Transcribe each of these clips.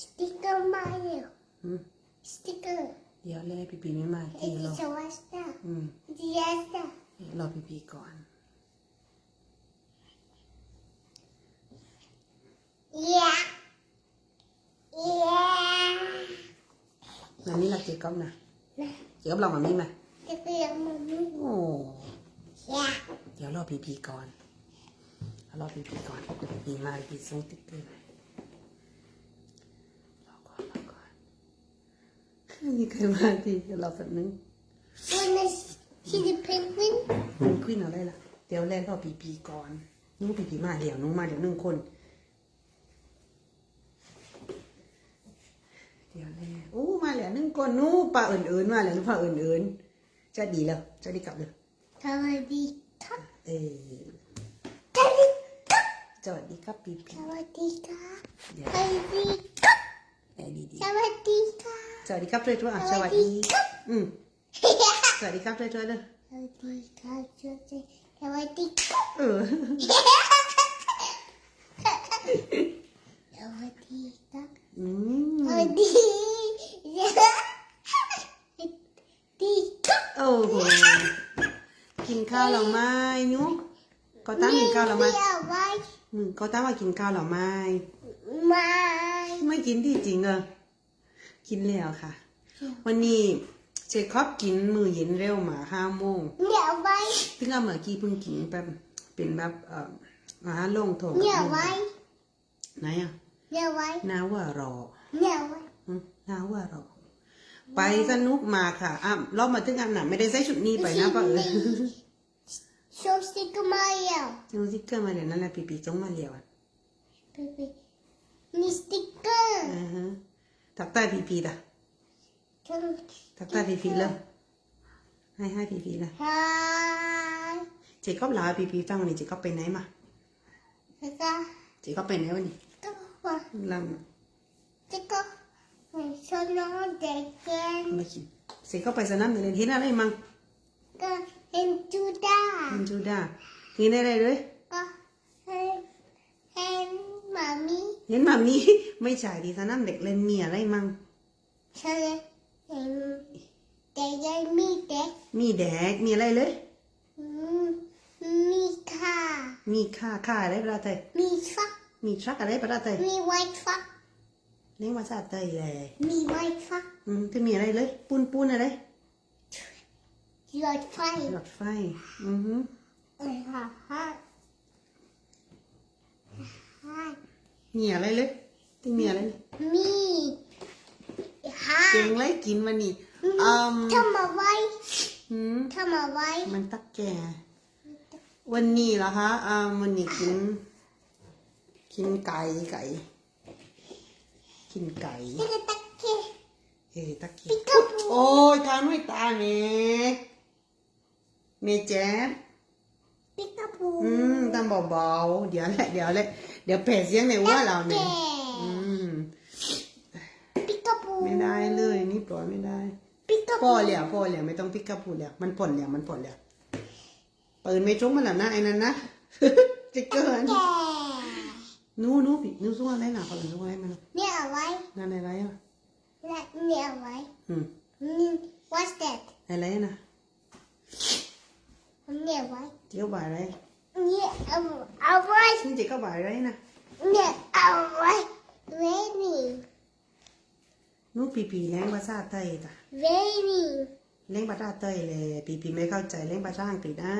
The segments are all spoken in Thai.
สติ๊กเกอร์มาเร็วอืมสติ๊กเกอร์เดี๋ยวแล่ปีปีไม่มาเอ็ทีกรอซ์วัสต์อืมดีเอสต์รอปีปีก่อน เย้เย้นันนี่ละเจ๊ก๊อบนะเจ๊ก๊อบลองมามี่มาจะเปลี่ยนมันโอ้เย้เดี๋ยวรอปีปีก่อนเอารอปีปีก่อนเดี๋ยวปีปีมาปีปีส่งติ๊กเกอร์รอก่อนรอก่อน มีใครมาทีเดี๋ยวรอแป๊บนึงวันนี้ที่ดิเพนกวินมันขึ้นอะไรล่ะ เดี๋ยวแรกรอปีปีก่อนนู้ปีปีมาเดี๋ยวนู้มาเดี๋ยวหนึ่งคน เดี๋ยวแรกโอ้มาแล้วหนึ่งคนนู้ปลาเอิญๆมาแล้วนู้ปลาเอิญๆจะดีแล้วจะดีกลับเลยสวัสดีครับเออสวัสดีครับสวัสดีครับปีปีสวัสดีครับเดี๋ยว สวัสดี ครับเออดีดีสวัสดีครับสวัสดีครับด้วยด้วยอะสวัสดีอืมสวัสดีครับด้วยด้วยเลยสวัสดีครับสวัสดีสวัสดีครับเออสวัสดีครับอืสมวัสดีดีครับโอ้โหกินข้าวหรือไม่นุ๊กก็ตั้งกินข้าวหรือไม่เดี๋ยวไว้อืมก็ตั้งว่ากินข้าวหรือไม่ ไม่ไม่กินที่จริงเออกินแล้วค่ะ วันนี้เจคอบกินมื้อเย็นเร็วมาห้าโมงเดี๋ยวไว้เพิ่งเอาเมื่อกี้เพิ่งกินแบบเป็นแบบเอ่ออาหารลงโถงเดี๋ยวไว้ไหนอะเดี๋ยวไว้น้าว่ารอเดี๋ยวไว้อืมน้าว่ารอไปสนุกมาค่ะอะเรามาถึงอันน่ะไม่ได้ใส่ชุดนี้ไปนะป้าเอ๋ยโชว์สติ๊กเกอร์มาเร็วดูสติ๊กเกอร์มาเดี๋ยวนั่นแหละปีปีจงมาเรียวอะปีปี นี่สติ๊กเกอร์อือฮะทักทายปีปีด่ะทั้งทักทายปีปีเลยให้ให้ปีปีเลยฮายเจ๊ก็ลาปีปีฟังวันนี้เจ๊ก็ไปไหนมาแล้วก็เจ๊ก็ไปไหนวันนี้ก็ว่าลแล้วก็ชนน้องเด็กเก่งำไม่กินเจ๊ก็ไปสนามเด็กเล่นเห็นอะไรมั่งก็เห็นจูด้าเห็นจูด้าเห็นอะไรเลยก็เห็นเห็นห มามีเห็นมามีไม่ใช่ที่สนามเด็กเล่นมีอะไรมั่งฉันเห็นเด็กยังมีเด็กมีแดกมีอะไรเลยอืมมีค่ะมีค่าค่าอะไรประเทศมีฟักมีทรัคอะไรประเทศมีไวท์ฟักเลี้ยงภาษาไทยเลยมีไวท์ฟักอืมจะมีอะไรเลย ปูนปูนอะไรหลอดไฟหลอดไฟอือฮึเออค่ะ ฮะฮะมีอะไรเลยที่มีอะไรเลยมีฮะเก่งไรกินวันนี้อืมทำมาไว้อืมทำมาไว้ มันตักแก่วันนี้เหรอคะอ่าวันนี้กิน กินไก่ไก่ กินไก่นี่ก็ตะเกียบเอ้ตักแก่ปิกาบูโอ้ยทานไม่ตาเมเมแจ๊บปิกาบูอืมทำเบาๆเดี๋ยวแหละเดี๋ยวแหละ เดี๋ยวเผ็ดเสียงในว่าเราเนี่ยอืมปิกาบูไม่ได้เลยนี่ปล่อยไม่ได้ปิกาพ่บูอเหลี่ยพ่อเหลี่ยไม่ต้องพิกกระพูดเหลี่ยมันผ่อนเหลี่ยมันผ่อนเหลี่ยปืนไม่จุ้มมันหรอนะไอ้นั่นนะจะเกินแกนู้นู้พี่นู้สู้อะไรหนาเขาหรือสู้อะไรมันเนี่ยเอาไว้นั่นอะไรอะและเนี่ยเอาไว้อืมนี่ what's that อะไรนะเนี่ยไว้เจียวบ่ายอะไร เนี่ยเอาเอาไว้นี่เจ๊ก็บ่ายอะไรนะเนี่ยเอาไว้เวนี่นู้ปีปีแรงภาษาไทยจ้ะเวนี่เล่งภาษาไทยเลยปีปีไม่เข้าใจเล่งภาษาอังกฤษนะ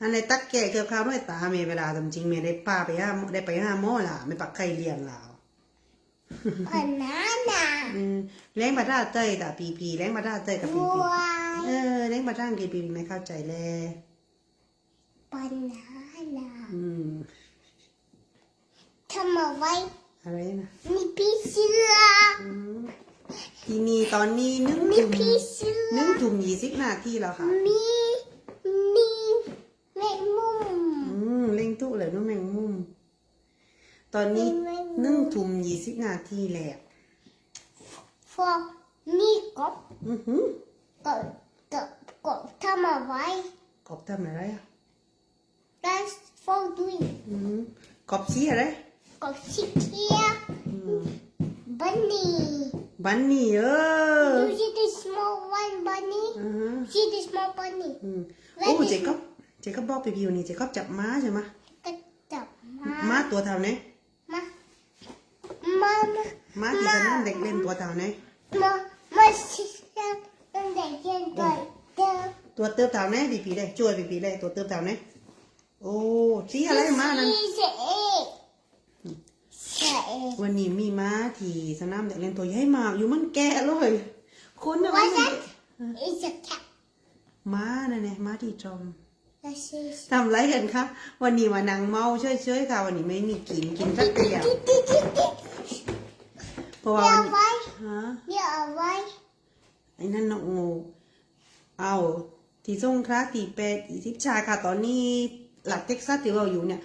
อันในตักแก่เกี่ยวข้าวด้วยตาเมเวลาทำจริงเมได้ป้าไปห้าได้ไปห้าโมอล่ะไม่ปักใครเรียนลาวอันนั้นน่ะอืมเล้งมาท่าเต้ยแต่ปีปีเล้งมาท่าเต้ยกับปีบัปีวเออเล้งมาท่าอังกฤษปีปีไม่เข้าใจเลย ปันนั้นน่ะอืมทำเอาไว้อะไรนะ มีพี่เสื้ออืมทีนี้ตอนนี้นึ่งมีถุ่มพี่เสื้อนึ่งถุ่มยี่สิบนาทีแล้วค่ะ มีมีแมงมุมอืมเล่งทุกเลยน้องแมงมุม ตอนนี้นึ่งถุ่มยี่สิบนาทีแล้วฟอกนี่กบอือหือกบกบกบทำเอาไว้กบทำอะไรอะ แล้วฟอกด้วยอืมกบสีอะไรก็ชิคเกีย bunny บันนี่เออ you see the small one bunny อือฮะ see the small bunny อืมโอ้เจก็เจก็บอกไปพิวนี่เจก็จับม้าใช่ไหมก็จับมาม้าตัวเท่าไหนมามามาม้าที่สนามเด็กเล่นตัวเท่าไหนมามาชิคเกียตั้งแต่เย็นก่อนเดิมตัวเติบเท่าไหนปีปีได้ช่วยปีปีได้ตัวเติบเท่าไหนโอ้ชี้อะไรม้านั้นสี่สิบเอ็ดใช่วันนี้มีม้าที่สนามเด็กเล่นตัวใหญ่มากอยู่มันแก่เลยคนอะไรว่ามัฉันน is a cat ม้านั่นไงม้าที่จอม that is ทำไรกันคะวันนี้มานั่งเมาเฉยๆค่ะ วันนี้ไม่มีกินกินสักเดียวเพราะว่าเดี๋ยวัวนไว้ฮะเดี๋ยวเอาไว้ไอ้นั่นนกงูเอาที่ส่งคราตีแปดอีสิบชาค่ะตอนนี้ หลักเท็กซัสที่เราอยู่เนี่ย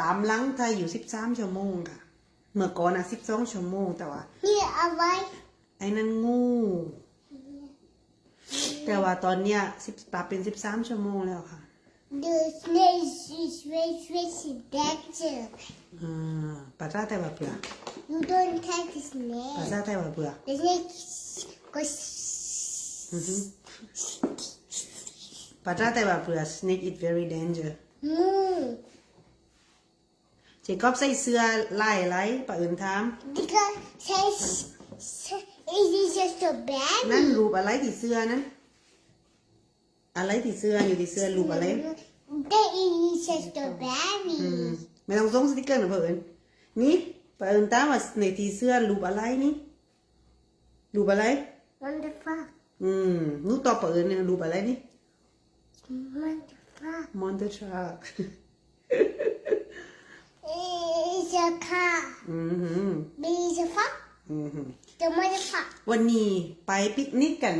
ตามหลังไทยอยู่สิบสามชั่วโมงค่ะ เมื่อก่อนอะสิบสองชั่วโมงแต่ว่าเดี๋ยวเอาไว้ไอ้นั่นงู แต่ว่าตอนเนี้ยสิบปรับเป็นสิบสามชั่วโมงแล้วค่ะ the snake is very very danger อ่าภาษาไทยว่าเบื่อ you don't touch the ภา snake ษาไทยว่าเบื่อ the snake goes อือฮึภาษาไทยว่าเบื่อ snake is very danger move เจคอบใส่เสื้อไล่ไล่ปะอื่นถาม because says it is just a นั่น baby รูปอะไรที่เสื้อนั้น อะไรที่เสื้ออยู่ที่เสื้อรูปอะไร that is just a baby อืมไม่ต้องส่งสติกเกอร์นะเพื่อนนี่ปะอื่นถามว่าในที่เสื้อรูปอะไรนี่รูปอะไร wonderful อืมหนูตอบปะอื่นเนี่ยรูปอะไรนี่ wonderful มอนเตอร์ชาร์ก it's a car อือหือ it's a fuck อือหือ the motherfucker วันนี้ไปปิกนิกกัน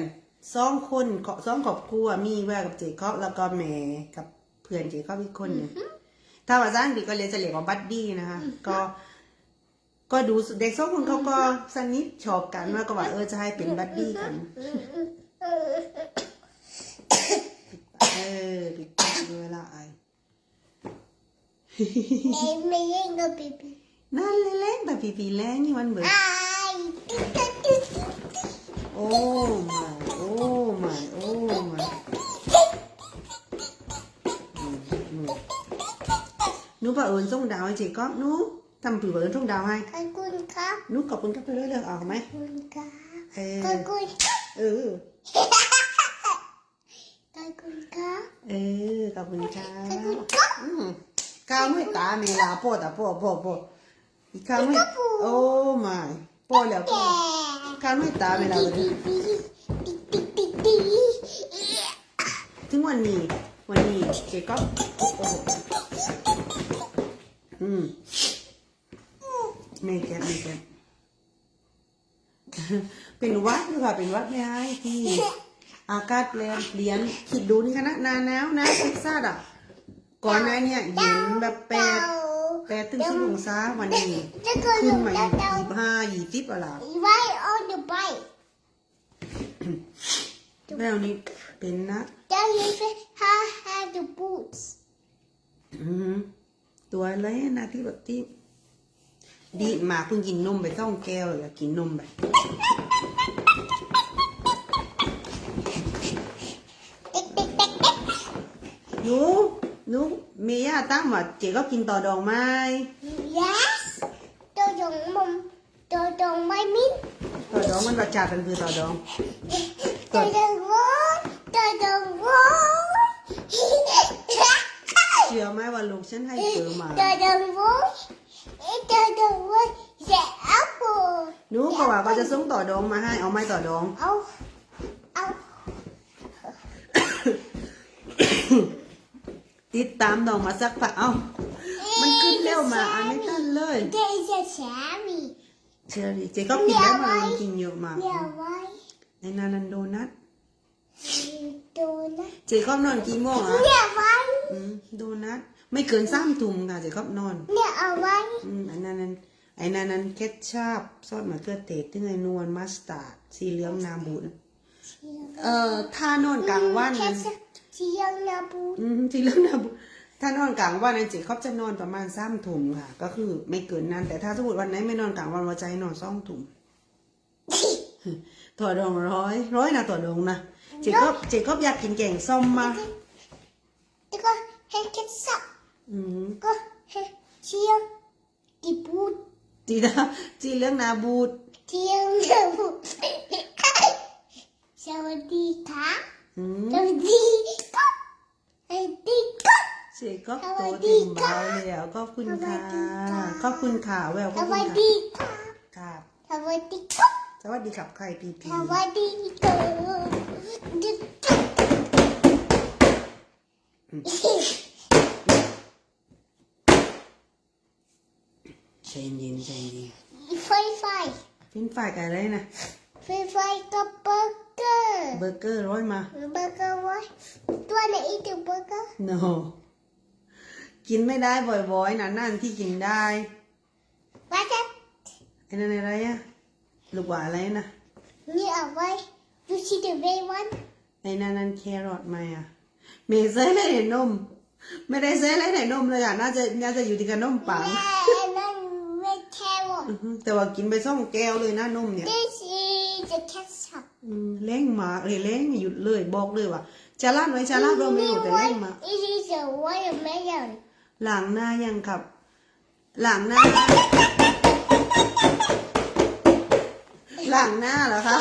สองคนขอสองครอบครัวมีว่ากับเจคอบแล้วก็แม่กับเพื่อนเจคอบอีกคนหนึ่งถ้าภาษาอังกฤษก็เรียนจะเรียกว่าบัดดี้นะคะก็ก็ดูเด็กสองคนเขาก็สนิทชอบกันว่าก็ว่าเออจะให้เป็นบัดดี้กัน เออปิดปากด้วยละไอ Name me ain't no baby นั่นเล่นๆแต่ปีปีแรงนี่วันเบิด I โอ้มาโอ้มาโอ้มาหนูปะเอิญส่ คุณครับ เออขอบคุณค่ะขอบคุณครับ อืมข้าวไม่ตาเมลาโปตาโปโปโปอีกข้าวไม่โอ้ไม่โปแล้วโปแก่ข้าวไม่ตาเมลาเลยปีปีปีปีปีถึงวันนี้วันนี้เจก็โอ้โหอืมไม่แก็บไม่แก็บเป็นวัดหรือเปล่าเป็นวัดไม่ให้ที่ อากาศเปลี่ยนเปลี่ยนคิดดูนี่คณะหนาหนาวนะเท็กซัสอะก่อนหน้าเนี่ยเย็นแบบแปดแปดถึงสิบองศาวันนี้จะก็อขึ้นยู่มาแล้ยี่วสิบห้ายี่สิบอะไรไว้ on the bike แล้วนี่เป็นนะ Then you say how have the boots อือหือตัวอะไรนะที่แบบที่ดีดมาเพิ่งกินนมไปต้องแก้วอยากกินนมไป นูหนูเมียตั้งว่าเจ๊ก็กินต่อดองไม้ yes ตัวดงมุมตัวดงไม่มิ้นต่อดองมันรสชาติมันคือต่อดองตัวดงวงตัวดงวงเชื่อไหมว่าลูกฉันให้เจอมาตัวดงวงตัวดงวง the apple หนูก็ว่าว่าจะส่งต่อดองมาให้เอาไม้ต่อดองเอาเอา ติดตามดองมาสักพักเอ้ามันขึ้นเร็วมาอ่านไม่ทันเลย There is a cherry เชื่อดิเจ๊ก็กินแล้วมันลองกินเยอะมากเดี๋ยวไว้ในนานันโดนัทดูนะเจ๊ก็นอนกี่โมงอะเดี๋ยวไว้อืมโดนัทไม่เกินสามทุ่มค่ะเจ๊ก็นอนเดี๋ยวเอาไว้อืมอันนั้นนั้นไอ้นั้นนั้นเคทชัพซอสมะเขือเทศตึงไอ้นวลมัสตาร์ดสีเหลืองนาบุญเอ่อถ้านอนกลางวัน แค่นั้นเชียวนาบูอืมสีเหลืองนาบุญถ้านอนกลางวันนะเจคอบจะนอนประมาณสามทุ่มค่ะ ก็คือไม่เกินนั้น แต่ถ้าสมมติวันไหนไม่นอนกลางวันว่าใจนอนสองทุ่มถั่วดองร้อยร้อยนะถั่วดองนะเจคอบเจคอบอยากกินแกงส้มมาแล้วก็ให้แค่สับอืมก็ให้เชียงกีบูดจีนะจีเรื่องนาบูด เชียงเชียงบูดสวัสดีค่ะอืม สวัสดีค่ะสวัสดีค่ะเจคอบโตเต็มเบาเลยอะขอบคุณค่ะสวัสดีค่ะขอบคุณค่ะแววขสอบคุวัสณค่ะดีค่ะครับสวัสดีค่ะสวัสดีครับใครพีพีสวัสดีค่ะใจเย็นใจเย็นไฟไฟ ฟินฝ่ายกันอะไรนะ ไฟไฟกับเบอร์ เกอร์เบอร์เกอร์ร้อยมา เบอร์เกอร์ไว้ตัวไหนอีกเบอร์เกอร์ no กินไม่ได้บ่อยๆนะนั่นที่กินได้ว่าจะไอ้นั่นอะไรอะลูกว่าอะไรนะนี่เอาไว้ดูชิเดเววันไอ้นั่นนั่นแครอทไหมอะเมย์ใส่อะไรในนม ไม่ได้ใส่อะไรในนมเลยอะน่าจะน่าจะอยู่ที่ขนมปังแม่นั่นเวทแครอทอือฮึแต่ว่ากินไปซ่องแก้วเลยนะนมเนี่ย This is the ketchup อืม แรงมากเลยแรงไม่หยุดเลย บอกเลยว่าจะลาดไว้จะลาดเราไม่รู้แต่แรงมาก It is a watermelon หลังหน้ายังครับ หลังหน้า หลังหน้าเหรอคะ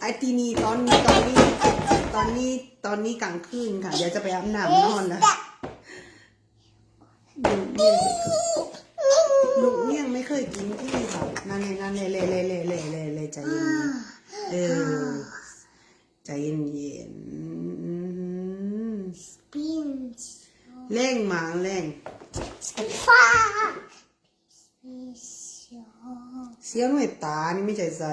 ไอทีนี่ตอนนี้ตอนนี้ ตอนนี้ตอนนี้กลางคืนค่ะ เดี๋ยวจะไปอาบน้ำนอนแล้วลุงเนี่ยลุงเนี่ยไม่เคยกินที่ค่ะนั่นเลยนั่นเลยเลยเลยเลยเลยเลยเลยใจเย็นๆเออ ใจเย็นเย็นๆ beans เร่งหมาเร่ง far เสียงหน่วยตานี่ไม่ใจใส่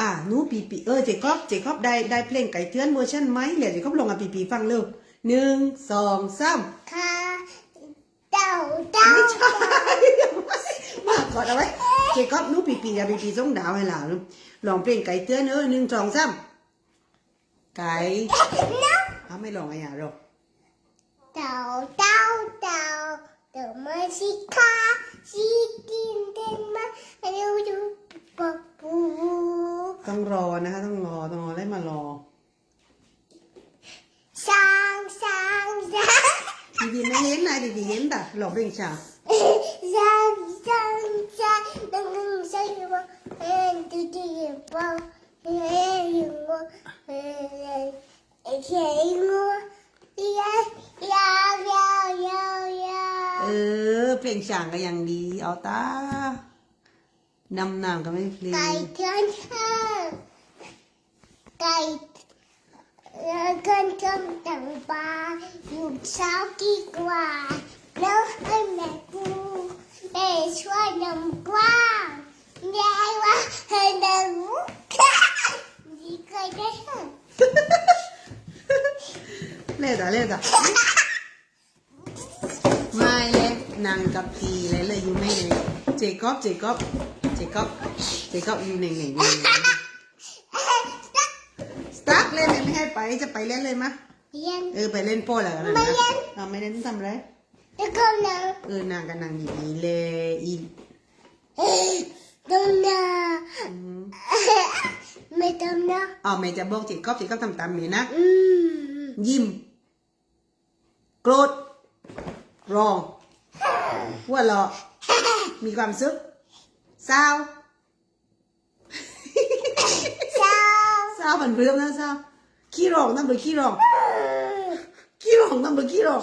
อะหนูปีปีเออเจคอบเจคอบได้ได้เพลงไก่เทือนเวอร์ชันไหมเดี๋ยวเจคอบลองกับปีปีฟังเร็วหนึ่งสองสามค่ะเต่าเต่า ไม่ใช่มาก่อนเอาไว้เจคอบหนูปีปีอย่าปีปีส่งดาวให้หลานลองเพลงไก่เทือนเออหนึ่งสองสามไก่น้องเขาไม่ลองอะไรอะหรอกเต่าเต่าเต่าเต่ามาสิคะสิกินเด่นมาเร็วดูปับปูต้องรอนะคะต้องรอต้องรอได้มารอช้างช้างช้างดีดีไม่เห็นนะดีดีเห็นแต่ลองเพลงช้าช้าง เออเอ็นเอ็นเขียนงูยาวยาวยาวยาวยาวเออ เพลงช่างก็ยังดี เอาตานำนามก็ไม่เพลงไก่เทือนเธอไก่แล้วเกินจมตังปลาอยู่เช้ากี่กว่า แล้วให้แม่กูได้ช่วยนำกว้างยายว่าให้นำดีเคยได้เหรอเล่นแต่เล่นแต่ไม่เลยนางกับปีเลยเลยอยู่ไม่เลยเจคอบเจคอบเจคอบเจคอบอยู่หนึ่งหนึ่งสตาร์ทเล่นเลยไม่ให้ไป จะไปเล่นเลยมะเรียนเออ ไปเล่นโป้แหละกันนะไม่เล่นเราไม่เล่นทำไร แล้วก็นเออนางกับนางดีๆเลยอีำตรงนาไม่ตรงนาเอาแม่จะบอกเจคอบเจคอบทำตามเมียนะอืมยิ้มโกรธรอหัวเราะมีความสุขเศร้าเช้าเศร้ามันเรื่องนะเศร้าขี้ร้องน้ำหรือขี้ร้องขี้ร้องน้ำหรือขี้ร้อง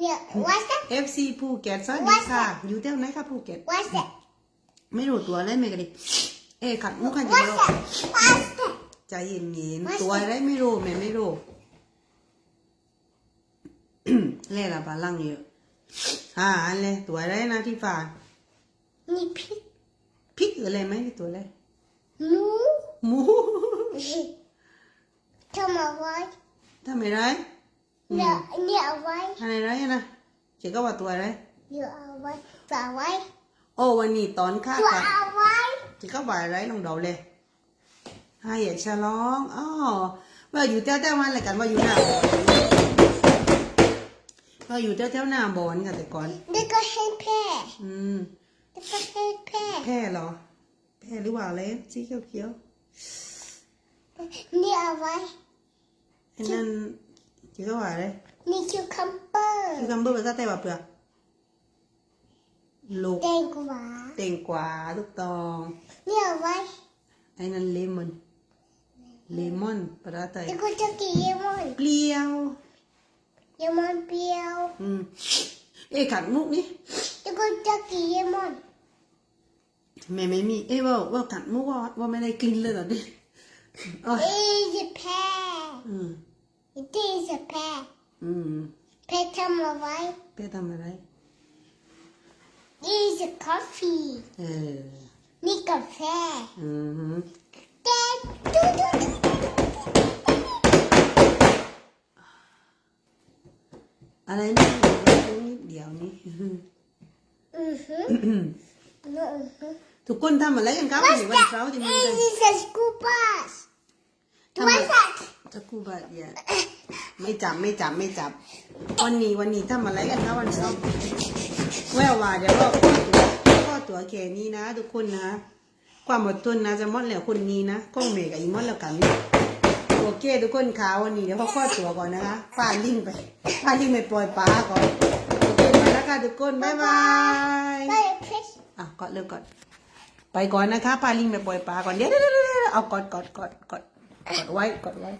เปลือกชีวะสีอะไรชมอะไรชีชมพูเนี่ยเอาไว้ไม่รู้ตัวอะไรจะเอาไว้ไม่รู้มอนสเตอร์นะวะสักปะรดหรือเปล่าเนี่ยเอาไว้ไม่รู้เนี่ยไว้สัก FC ภูเก็ตสวัสดีค่ะ อยู่ที่ไหนคะภูเก็ตไว้สักไม่รู้ตัวอะไรไม่กันดิเอ๊ะขัดมุกขัดไว้เดียวสักไว้สักใจเย็นๆตัวอะไรไม่รู้แม่ไม่รู้เล่ละปลาลังเยอะอ่าอันเลยตัวอะไรนะที่ฝานี่พริกพริกหรืออะไรไหมตัวอะไรหมูหมูทำเอาไว้ทำไมไร เนี่ยเนี่ยเอาไว้อะไรไรนะเจ๊ก็ว่าตัวอะไรเนี่ยเอาไว้ฝากไว้โอ้วันนี้ตอนข้าตัวกับเอาไว้เจ๊ก็ว่าอะไรลองเดาเลยให้อย่าฉลองอ๋อว่าอยู่แถวแถวๆมันอะไรกันว่าอยู่หน้าบ่อนว่าอยู่แถวแถวๆหน้าบอนกันแต่ก่อนแล้วก็ให้แพร่อืมแล้วก็ให้แพร่แพร่เหรอแพร่หรือว่าอะไรสีเขียวเขียวเนี่ยเอาไว้ๆไอ้นั่น เจ๊ก็ว่าอะไรนี่คิวคัมเปอร์คือคำเบอร์ภาษาไทยว่าเปลือกลูกแตงกวาเต่งกว่าลูกตองเนี่ยเอาไว้ไอ้นั่นเลมอนเลมอนภาษาไทยแล้วก็จะกินเยมอนเปรี้ยวเยมอนเปรี้ยวอืมเอ้ขันมุกนี่แล้วก็จะกินเยมอนแม่ไม่มีเอ้ว่าว่าขันมุกว่าว่าไม่ได้กินเลยเหรอดิโอ้ยเอ้ยจะแพร่อืม ที่จะแพร่อืมแพร่ทำเอาไว้เป้ทำอะไรนี่จะกาแฟเออนี่กาแฟอืมแต่ดูดูดูอะไรนี่นิดเดียวนี่อือฮึอือฮึทุกคนทำอะไรกันครับวันนี้วันเสาร์ที่มันกัน This is scupas. Do I that? จะกูบาดอย่าไม่จับไม่จับไม่จับ วันนี้วันนี้ทำอะไรกันครับวันเสาร์แววว่าเดี๋ยวก็ข้อตัวข้อตัวแค่นี้นะ ทุกคนนะ ความอดทนนะจะมดแล้วคนนี้นะก้องเมกับอีมดแล้วกันโอเคทุกคนขาวันนี้เดี๋ยวเขาข้อตัวก่อนนะคะฟาลิงไปฟาลิงไปปล่อยปลาก่อนโอเคไปแล้วค่ะทุกคนบ๊ายบาย Bye, Chris. อะกดเลิกก่อนไปก่อนนะคะพาลิงไปปล่อยปลาก่อนเดี๋ยวเดี๋ยวเดี๋ยวเดี๋ยวเอากดกดกดกดกดไว้กดไว้